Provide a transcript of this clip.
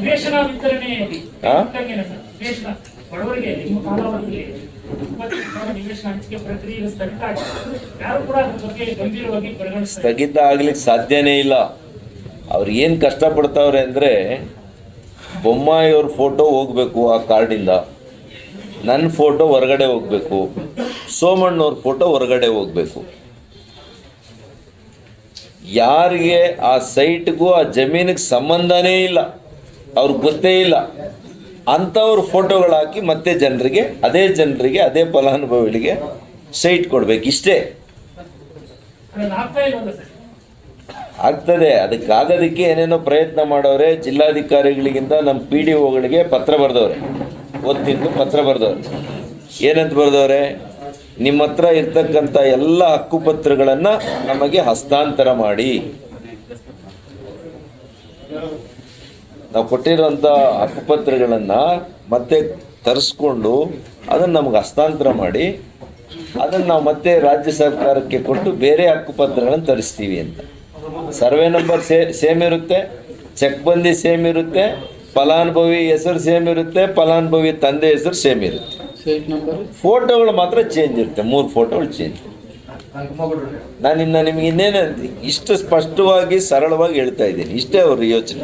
ನಿವೇಶನ ಬಡವರಿಗೆ ನಿಮ್ಮ ಕಾಲಾವಧಿಯಲ್ಲಿ ಸ್ಥಗಿತ ಆಗ್ಲಿಕ್ಕೆ ಸಾಧ್ಯನೇ ಇಲ್ಲ. ಅವ್ರು ಏನು ಕಷ್ಟಪಡ್ತಾವ್ರೆ ಅಂದರೆ ಬೊಮ್ಮಾಯಿಯವ್ರ ಫೋಟೋ ಹೋಗ್ಬೇಕು ಆ ಕಾರ್ಡಿಂದ. ನನ್ನ ಫೋಟೋ ಹೊರಗಡೆ ಹೋಗ್ಬೇಕು. ಸೋಮಣ್ಣವ್ರ ಫೋಟೋ ಹೊರಗಡೆ ಹೋಗ್ಬೇಕು. ಯಾರಿಗೆ ಆ ಸೈಟ್ಗೂ ಆ ಜಮೀನಿಗೆ ಸಂಬಂಧನೇ ಇಲ್ಲ. ಅವ್ರಿಗೆ ಗೊತ್ತೇ ಇಲ್ಲ. ಅಂಥವ್ರ ಫೋಟೋಗಳು ಹಾಕಿ ಮತ್ತೆ ಜನರಿಗೆ, ಅದೇ ಜನರಿಗೆ, ಅದೇ ಫಲಾನುಭವಿಗಳಿಗೆ ಸೈಟ್ ಕೊಡ್ಬೇಕು ಇಷ್ಟೇ. ಆಗ್ತದೆ, ಅದಕ್ಕಾಗೋದಕ್ಕೆ ಏನೇನೋ ಪ್ರಯತ್ನ ಮಾಡೋರೆ, ಜಿಲ್ಲಾಧಿಕಾರಿಗಳಿಗಿಂತ ನಮ್ಮ ಪಿ ಡಿ ಒಗಳಿಗೆ ಪತ್ರ ಬರೆದವ್ರೆ. ಒತ್ತಿಂದು ಪತ್ರ ಬರೆದವ್ರೆ. ಏನಂತ ಬರೆದವ್ರೆ? ನಿಮ್ಮ ಹತ್ರ ಇರ್ತಕ್ಕಂಥ ಎಲ್ಲ ಹಕ್ಕುಪತ್ರಗಳನ್ನು ನಮಗೆ ಹಸ್ತಾಂತರ ಮಾಡಿ. ನಾವು ಕೊಟ್ಟಿರೋಂಥ ಹಕ್ಕುಪತ್ರಗಳನ್ನು ಮತ್ತೆ ತರಿಸ್ಕೊಂಡು ಅದನ್ನು ನಮಗೆ ಹಸ್ತಾಂತರ ಮಾಡಿ ಅದನ್ನು ನಾವು ಮತ್ತೆ ರಾಜ್ಯ ಸರ್ಕಾರಕ್ಕೆ ಕೊಟ್ಟು ಬೇರೆ ಹಕ್ಕುಪತ್ರಗಳನ್ನು ತರಿಸ್ತೀವಿ ಅಂತ. ಸರ್ವೆ ನಂಬರ್ ಸೇ ಸೇಮ್ ಇರುತ್ತೆ ಚೆಕ್ ಬಂದಿ ಸೇಮ್ ಇರುತ್ತೆ ಫಲಾನುಭವಿ ಹೆಸರು ಸೇಮ್ ಇರುತ್ತೆ ಫಲಾನುಭವಿ ತಂದೆ ಹೆಸರು ಸೇಮ್ ಇರುತ್ತೆ. ಫೋಟೋಗಳು ಮಾತ್ರ ಚೇಂಜ್ ಇರುತ್ತೆ ಮೂರು ಫೋಟೋಗಳು ಚೇಂಜ್ ನಾನು ಇನ್ನು ನಿಮ್ಗೆ ಇನ್ನೇನು ಇಷ್ಟು ಸ್ಪಷ್ಟವಾಗಿ ಸರಳವಾಗಿ ಹೇಳ್ತಾ ಇದ್ದೀನಿ ಇಷ್ಟೇ ಅವರು ಯೋಚನೆ.